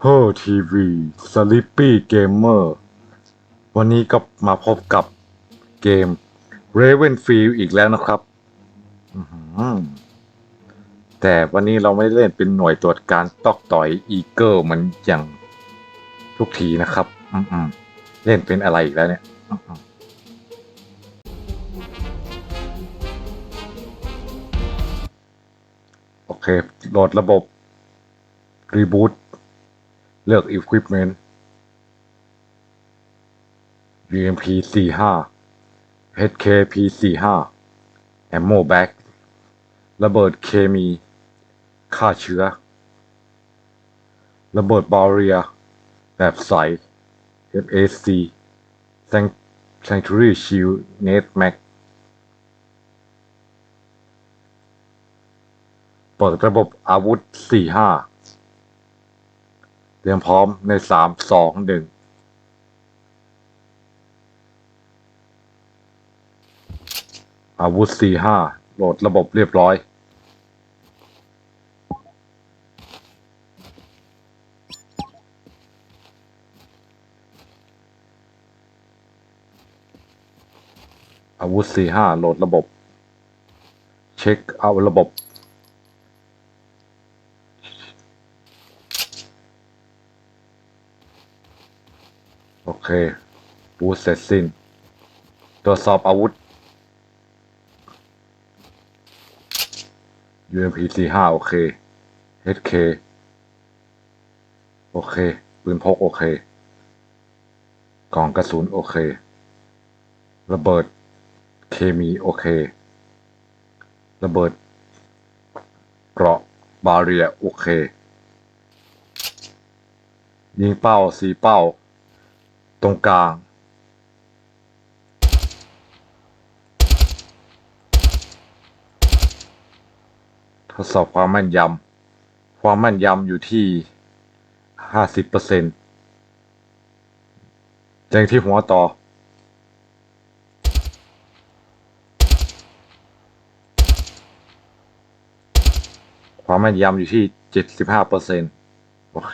เฮอร์ทีวีสลิปปี้เกมเมอร์วันนี้ก็มาพบกับเกม Raven Field อีกแล้วนะครับ แต่วันนี้เราไม่เล่นเป็นหน่วยตรวจการตอกต่อยอีเกิลมือนอย่างทุกทีนะครับอืเล่นเป็นอะไรอีกแล้วเนี่ยโอเคโหลดระบบ รีบูต เลือก Equipment UMP 45 HKP 45 Ammo Bag ระเบิดเคมีฆ่าเชื้อ ระเบิดบาเรีย แบบใส FAC Sanctuary Shield Net Mag เปิดระบบอาวุธ 45 รียมพร้อมในสามสองหนึ่งอาวุธสี่ห้าโหลดระบบเรียบร้อย อาวุธสี่ห้าโหลดระบบ เช็คเอาระบบ เคบูสเสร็จสิ้น ตรวจสอบอาวุธ UMP 45โอเค HK โอเค ปืนพกโอเค กล่องกระสุนโอเค ระเบิดเคมีโอเค ระเบิดเกราะบาเรียโอเค ยิงเป้าสีเป้า ตรงกลาง ทดสอบความแม่นยำ ความแม่นยำอยู่ที่ห้าสิบเปอร์เซ็นต์แจงที่หัวต่อ ความแม่นยำอยู่ที่เจ็ดสิบห้าเปอร์เซนต์โอเค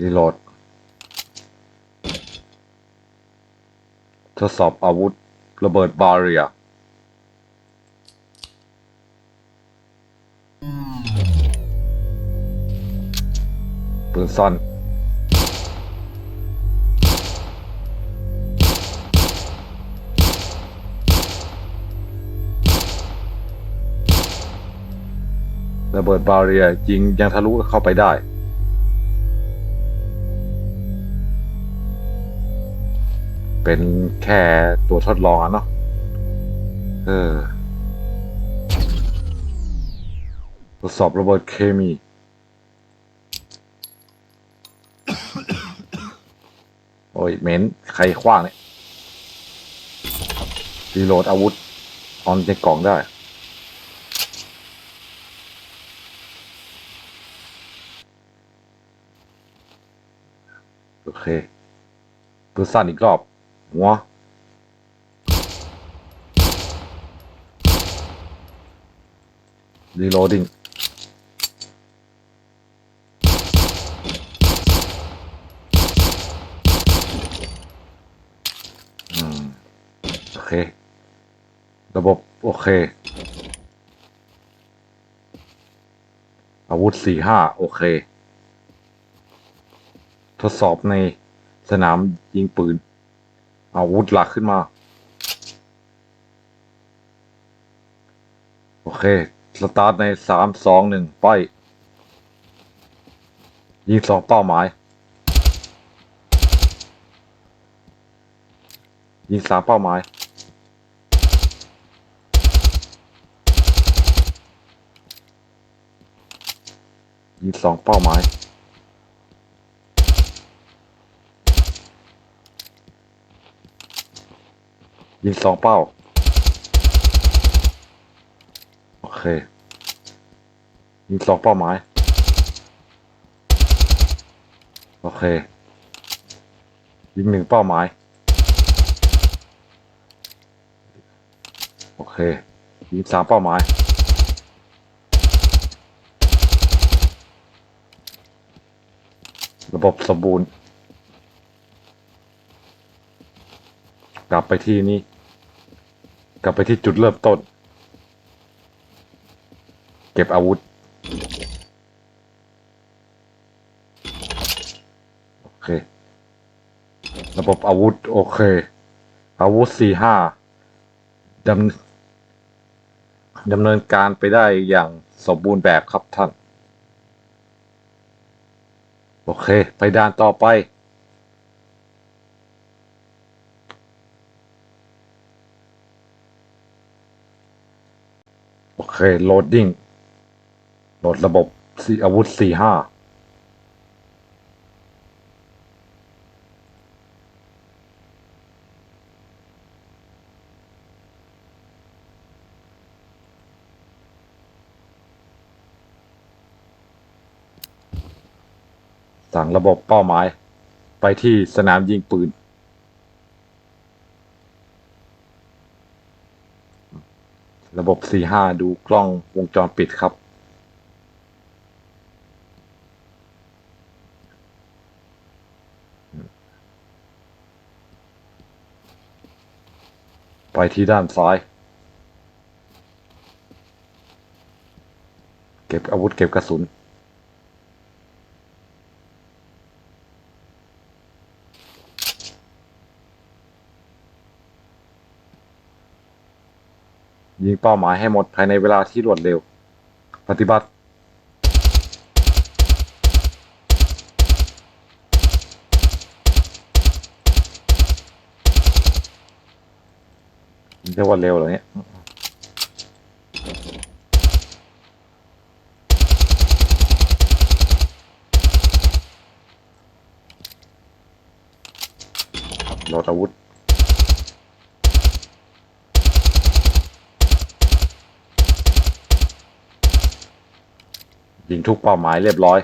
รีโหลด ทดสอบอาวุธ ระเบิดบาเรียปืนซ่อนระเบิดบาเรียยิงยังทะลุเข้าไปได้ เป็นแค่ตัวทดลองอะเนาะเออทดสอบระเบิดเคมีโอ้ยเหม็นใครคว้างเนี่ยรีโหลดอาวุธออนในกล่องได้โอเคปืนสั้นอีกรอบ หัว reloading อืมโอเค ระบบ โอเค อาวุธสี่ห้าโอเค ทดสอบในสนามยิงปืน อาวุธหลักขึ้นมา โอเค สตาร์ทในสามสองหนึ่งไป ยิงสองเป้าหมาย ยิงสามเป้าหมาย ยิงสองเป้าหมาย ยิงสองเป้า โอเค ยิงสองเป้าหมาย โอเค ยิงหนึ่งเป้าหมาย โอเค ยิงสามเป้าหมาย ระบบสมบูรณ์กลับไปที่นี่ กลับไปที่จุดเริ่มต้น เก็บอาวุธ โอเค ระบบอาวุธ โอเค อาวุธสี่ห้าดำดำเนินการไปได้อย่างสมบูรณ์แบบครับท่าน โอเค ไปด่านต่อไป เคโหลดดิ้งโหลดระบบสีอาวุธสี่ห้าสั่งระบบเป้าหมาย ไปที่สนามยิงปืน ระบบ45ดูกล้องวงจรปิดครับ ไปที่ด้านซ้าย เก็บอาวุธเก็บกระสุน ยิงเป้าหมายให้หมดภายในเวลาที่รวดเร็ว ปฏิบัติ เรียกว่าเร็วเหรอเนี่ยโหลดอาวุธ ทุกเป้าหมายเรียบร้อย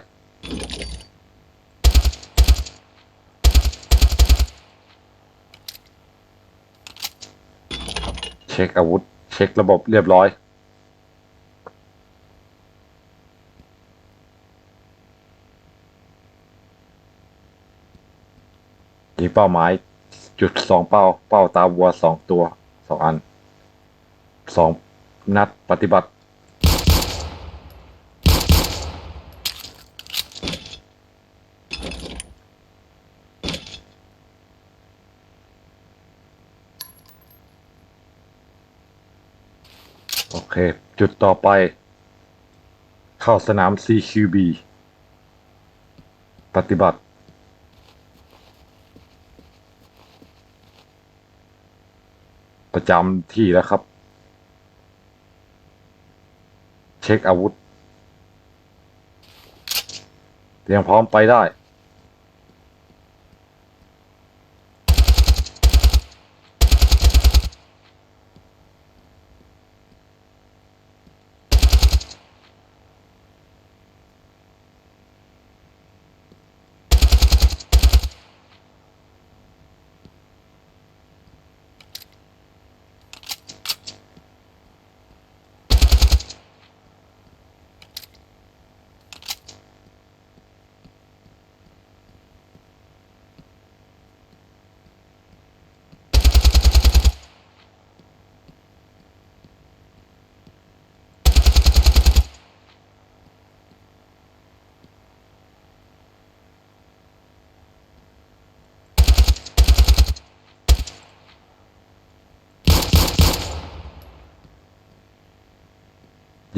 เช็คอาวุธ เช็คระบบเรียบร้อยยิงเป้าหมายจุดสองเป้า เป้าตาวัวสองตัวสองอันสองนัดปฏิบัติ โอเค จุดต่อไป เข้าสนาม CQB ปฏิบัติ ประจำที่แล้วครับ เช็คอาวุธ เตรียมพร้อมไปได้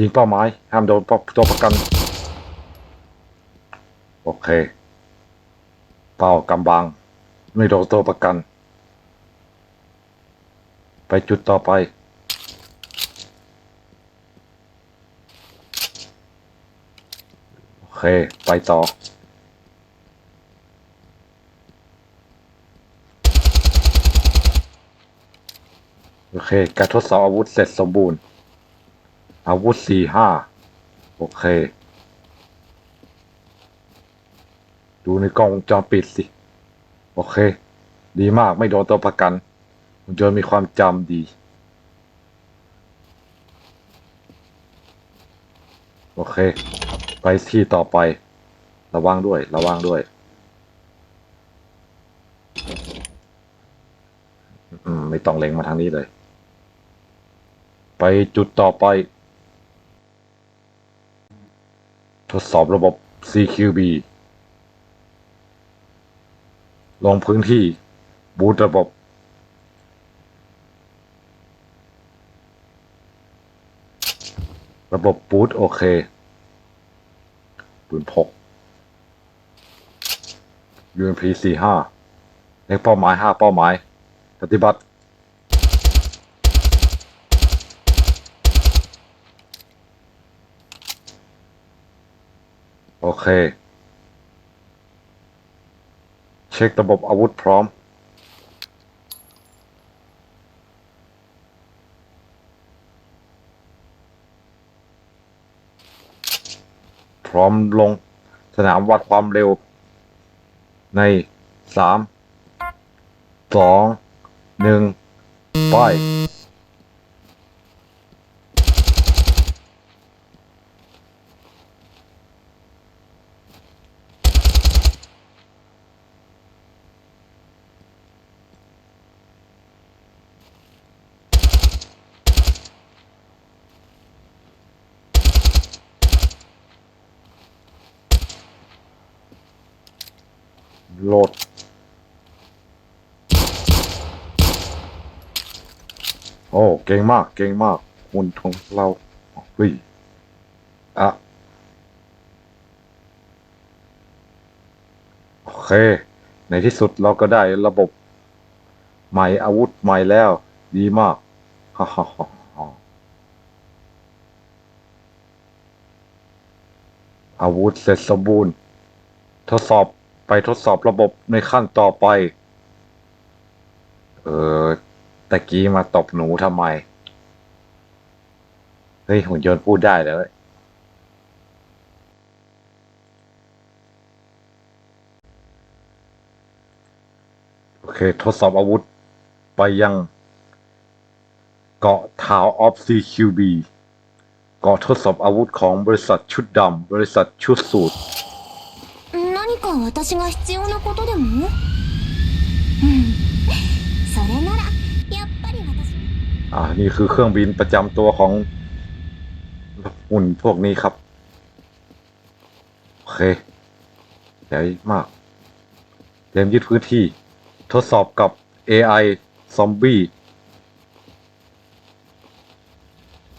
ยิงเป้าหมายห้ามโดนตัวประกัน โอเค เป้ากำบัง ไม่โดนตัวประกัน ไปจุดต่อไป โอเค ไปต่อโอเค การทดสอบอาวุธเสร็จสมบูรณ์ อาวุธสี่ห้าโอเค ดูในกล้องจอปิดสิ โอเค ดีมากไม่โดนตัวประกันคุณนยนมีความจำดี โอเค ไปที่ต่อไประวังด้วย ระวังด้วย อืม ไม่ต้องเล็งมาทางนี้เลย ไปจุดต่อไป ทดสอบระบบ CQB ลงพื้นที่ บูตระบบ ระบบบูตโอเค ปืนพก UMP 4 5เล็งเป้าหมาย 5 เป้าหมาย ปฏิบัติ โอเค เช็คระบบอาวุธพร้อม พร้อมลงสนามวัดความเร็ว ในสามสองหนึ่งไป ก่งมาก เก่งมากหุ่นของเราเฮ้ยอะโอเค ในที่สุดเราก็ได้ระบบใหม่อาวุธใหม่แล้ว ดีมากฮ่าฮ่าฮ่าอาวุธเสร็จสมบูรณ์ ทดสอบไปทดสอบระบบในขั้นต่อไป เออ ตะกี้มาตบหนูทำไม เฮ้ยหุ่นยนต์พูดได้เลยโอเค ทดสอบอาวุธ ไปยังเกาะทาวออฟ CQB เกาะทดสอบอาวุธของบริษัทชุดดำ บริษัทชุดสูตร 何か私が必要なことでもうん อ่า นี่คือเครื่องบินประจำตัวของหุ่นพวกนี้ครับ โอเคใหญ่มากเตรียมยึดพื้นที่ทดสอบกับ AI ซอมบี้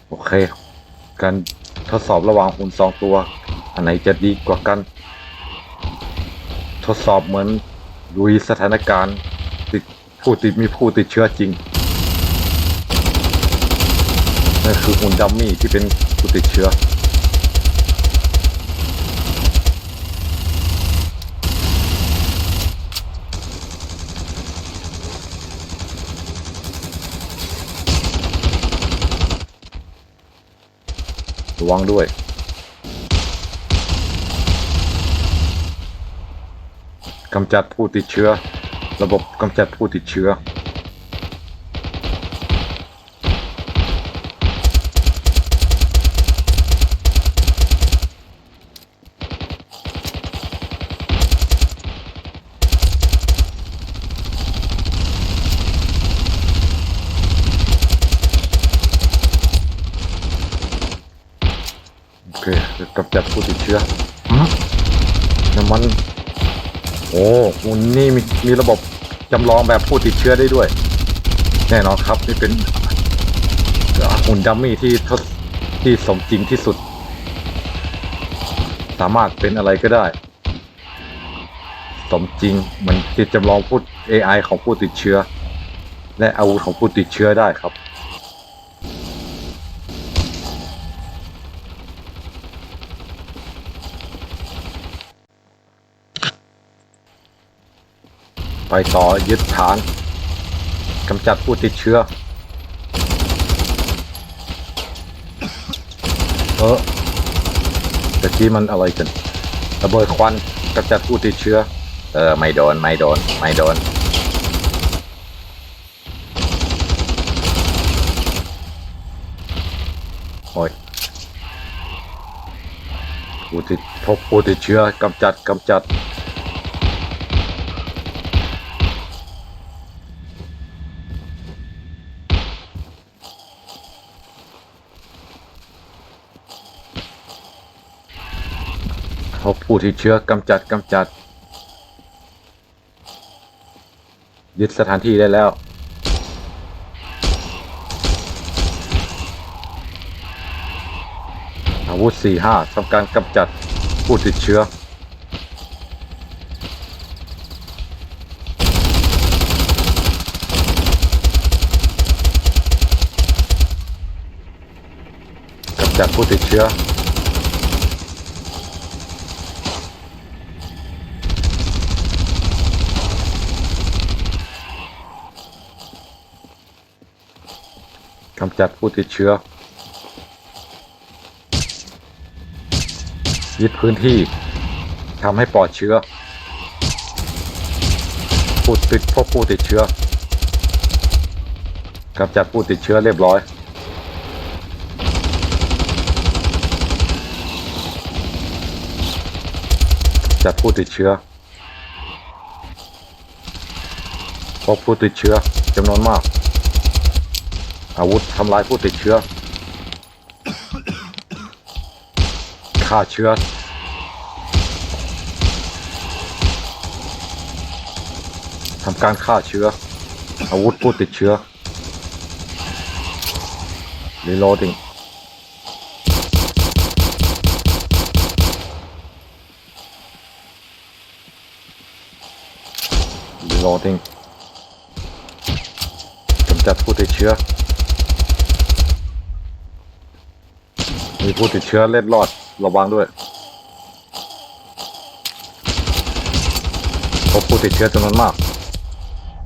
โอเค การทดสอบระหว่างหุ่นสองตัว อันไหนจะดีกว่ากัน ทดสอบเหมือนลุยสถานการณ์ติดผู้ติดมีผู้ติดเชื้อจริง นั่นคือหุ่นดัมมี่ที่เป็นผู้ติดเชื้อ ระวังด้วยกำจัดผู้ติดเชื้อ ระบบกำจัดผู้ติดเชื้อ โอเคจะกำจัดผู้ติดเชื้อน้ำมัน โอ้หุ่นนี่มีมีระบบจำลองแบบผู้ติดเชื้อได้ด้วย แน่นอนครับ นี่เป็นหุ่นดัมมี่ที่ทดที่สมจริงที่สุด สามารถเป็นอะไรก็ได้ สมจริงเหมือนที่จำลองพูด AI ของผู้ติดเชื้อ และอาวุธของผู้ติดเชื้อได้ครับ ไปต่อยึดฐานกำจัดผู้ติดเชื้อ เออตะกี้มันอะไรกันระเบิดควันกำจัดผู้ติดเชื้อ เออ ไม่โดน ไม่โดน ไม่โดน โอ้ยผู้ติดพบผู้ติดเชื้อกำจัดกำจัด พบผู้ที่เชื้อกำจัดกำจัด ยึดสถานที่ได้แล้ว อาวุธ 4-5ทำการกำจัดผู้ติดเชื้อกำจัดผู้ติดเชื้อำจัดผู้ติดเชื้อ ยึดพื้นที่ทำให้ปลอดเชื้อผู้ติดพบผู้ติดเชื้อกำจัดผู้ติดเชื้อเรียบร้อย จัดผู้ติดเชื้อ พบผู้ติดเชื้อจำนวนมาก อาวุธทำลายผู้ติดเชื้อฆ่าเชื้อ ทำการฆ่าเชื้อ อาวุธผู้ติดเชื้อ reloading รีโหลดดิ้งกำจัดผู้ติดเชื้อ มีผู้ติดเชื้อเล็ดรอดระวังด้วยพบผู้ติดเชื้อจำนวนมาก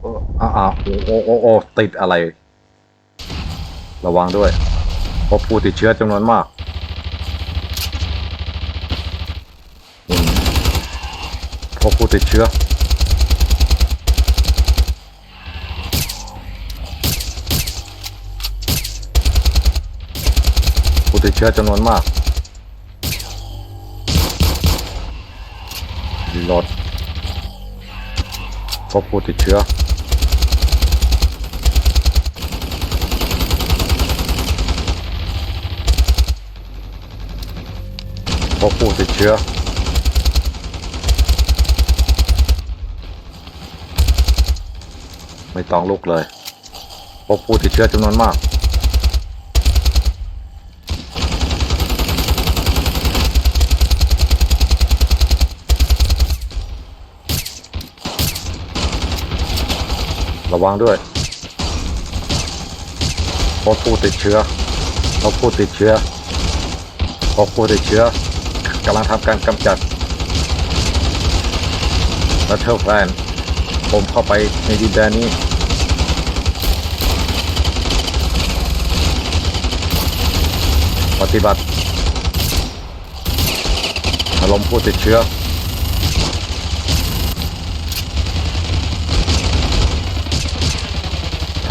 เอออ่าอ่าโอ้โอ้โอ้ติดอะไร ระวังด้วยพบผู้ติดเชื้อจำนวนมากอืมพบผู้ติดเชื้อ ผู้ติดเชื้อจำนวนมากรีโหลดพบผู้ติดเชื้อ พบผู้ติดเชื้อ ไม่ต้องลุกเลย พบผู้ติดเชื้อจำนวนมาก ระวังด้วยพบผู้ติดเชื้อพบผู้ติดเชื้อพบผู้ติดเชื้อกำลังทำการกำจัดและเทอร์แฟนผมเข้าไปในดินแดนนี้ปฏิบัติถล่มผู้ติดเชื้อ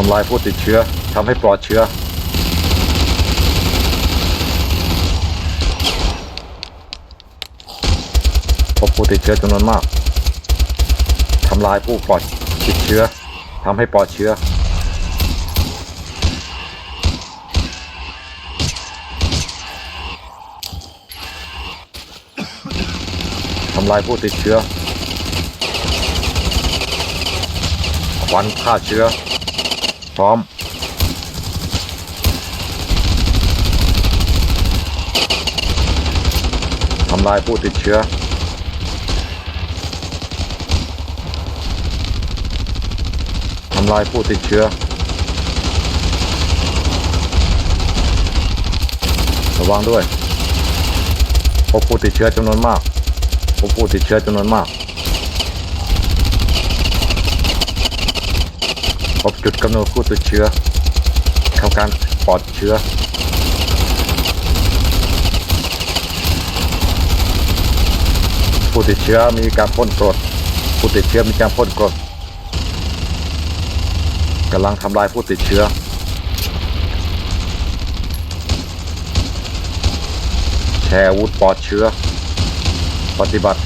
ำลายผู้ติดเชื้อทำให้ปลอดเชื้อ พบผู้ติดเชื้อจำนวนมากทำลายผู้ปลอดติดเชื้อทำให้ปลอดเชื้อ ทำลายผู้ติดเชื้อควันฆ่าเชื้อ พร้อม ทำลายผู้ติดเชื้อ ทำลายผู้ติดเชื้อ ระวังด้วย พบผู้ติดเชื้อจำนวนมาก พบผู้ติดเชื้อจำนวนมาก บจุดกำเนิดผู้ติดเชื้อทำการปลอดเชื้อ ผู้ติดเชื้อมีการพ่นกรดผู้ติดเชื้อมีการพ่นกรดกำลังทำลายผู้ติดเชื้อแชร์วุธปลอดเชื้อ ปฏิบัติ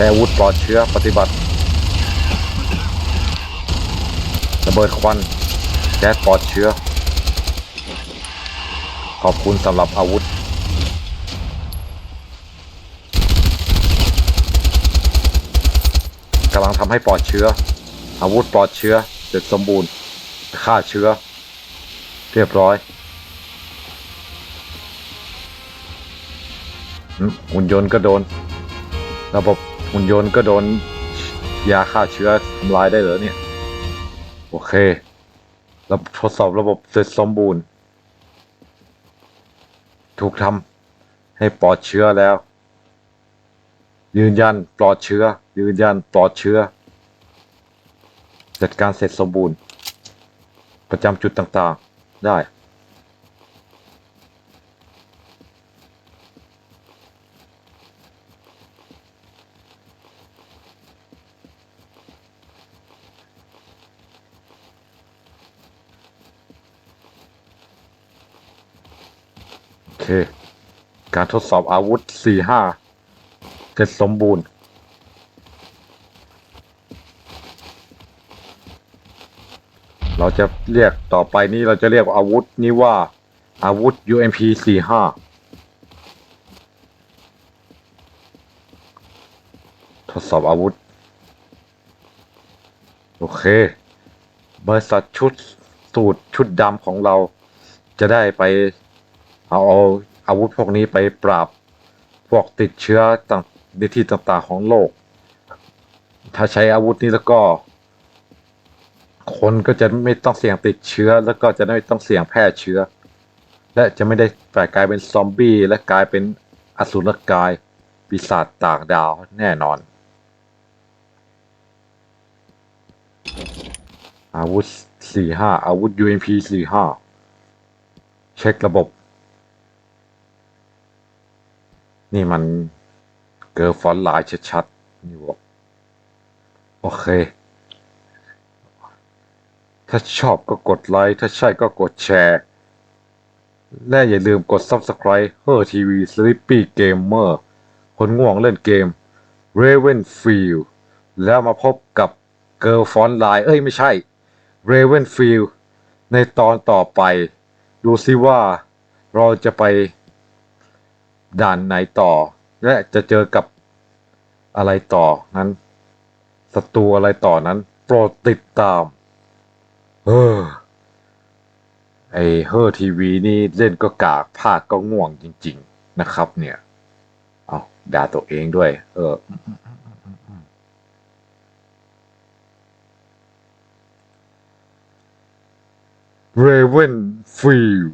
ชร์อาวุธปลอดเชื้อปฏิบัติระเบิดควันแก๊สปลอดเชื้อ ขอบคุณสำหรับอาวุธ กำลังทำให้ปลอดเชื้อ อาวุธปลอดเชื้อเสร็จสมบูรณ์ฆ่าเชื้อ เรียบร้อยหุ่นยนต์ก็โดน ระบบ หุ่นยนต์ก็โดนยาฆ่าเชื้อทำลายได้เหรอเนี่ย โอเค เระบบทดสอบระบบเสร็จสมบูรณ์ ถูกทำให้ปลอดเชื้อแล้ว ยืนยันปลอดเชื้อ ยืนยันปลอดเชื้อ จัดการเสร็จสมบูรณ์ ประจำจุดต่างๆ ได้ เค การทดสอบอาวุธ 4-5 เสร็จสมบูรณ์ เราจะเรียกต่อไปนี้เราจะเรียกอาวุธนี้ว่าอาวุธ UMP 45 ทดสอบอาวุธ โอเค บริษัทชุดสูตรชุดดำของเราจะได้ไป เอาเอาอาวุธพวกนี้ไปปราบพวกติดเชื้อต่างในที่ต่างๆของโลก ถ้าใช้อาวุธนี้แล้วก็ คนก็จะไม่ต้องเสี่ยงติดเชื้อ แล้วก็จะไม่ต้องเสี่ยงแพร่เชื้อ และจะไม่ได้แปลกลายเป็นซอมบี้และกลายเป็นอสุรกายปีศาจต่างดาวแน่นอน อาวุธ 45 อาวุธ UMP 45 เช็คระบบ นี่มันเกิร์ฟอนต์ไลน์ชัดๆ นี่วะโอเค ถ้าชอบก็กดไลค์ ถ้าใช่ก็กดแชร์ และอย่าลืมกด Subscribe เฮอร์ทีวี Sleepy Gamer คนง่วงเล่นเกม Ravenfield แล้วมาพบกับ Girl Font Line เอ้ยไม่ใช่ Ravenfield ในตอนต่อไป ดูซิว่าเราจะไป ด่านไหนต่อ และจะเจอกับอะไรต่อนั้นศัตรูอะไรต่อนั้น โปรดติดตาม เออไอเฮอร์ทีวีนี่เล่นก็กากภาคก็ง่วงจริง ๆนะครับ เนี่ย เอาด่าตัวเองด้วย เออ Raven Field